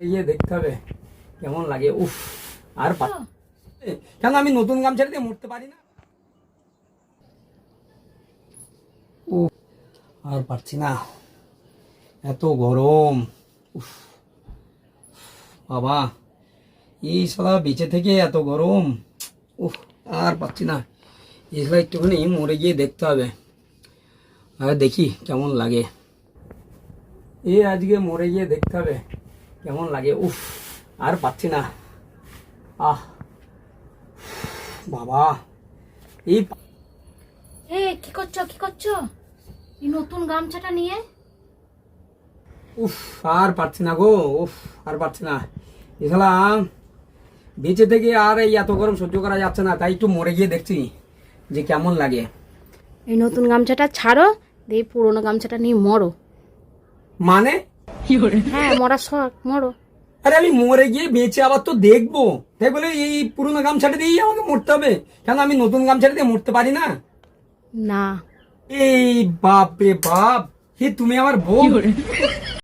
গিয়ে দেখতে হবে কেমন লাগে। উফ আর কেন আমি নতুন গামছা দিয়ে পারি না? ও আর পারছি না। এত গরম। উফ বাবা এই সালা বেঁচে থেকে এত গরম। উফ আর পাচ্ছি না। এই একটুখানি মরে গিয়ে দেখতে হবে। আর দেখি কেমন লাগে। এ আজকে মরে গিয়ে দেখতে হবে। কেমন লাগে? উফ আর পাচ্ছি না। আহ বাবা এই এ কি করছ কি করছ? এই নতুন গামছাটা নিয়ে? উফ আর পারছি না গো উফ আর পারছি না। এছাড়া বেঁচে থেকে আর এই এত গরম সহ্য করা যাচ্ছে না তাই একটু মরে গিয়ে দেখছি যে কেমন লাগে। এই নতুন গামছাটা ছাড়ো দিয়ে পুরোনো গামছাটা নিয়ে মরো। মানে? হ্যাঁ মরার শখ মরো। আরে আমি মরে গিয়ে বেঁচে আবার তো দেখব। তাই বলে এই পুরোনো গামছাটা দিয়েই আমাকে মরতে হবে। কেন আমি নতুন গামছাটা দিয়ে মরতে পারি না? না। এই বাপ রে বাপ হে তুমি আমার বউ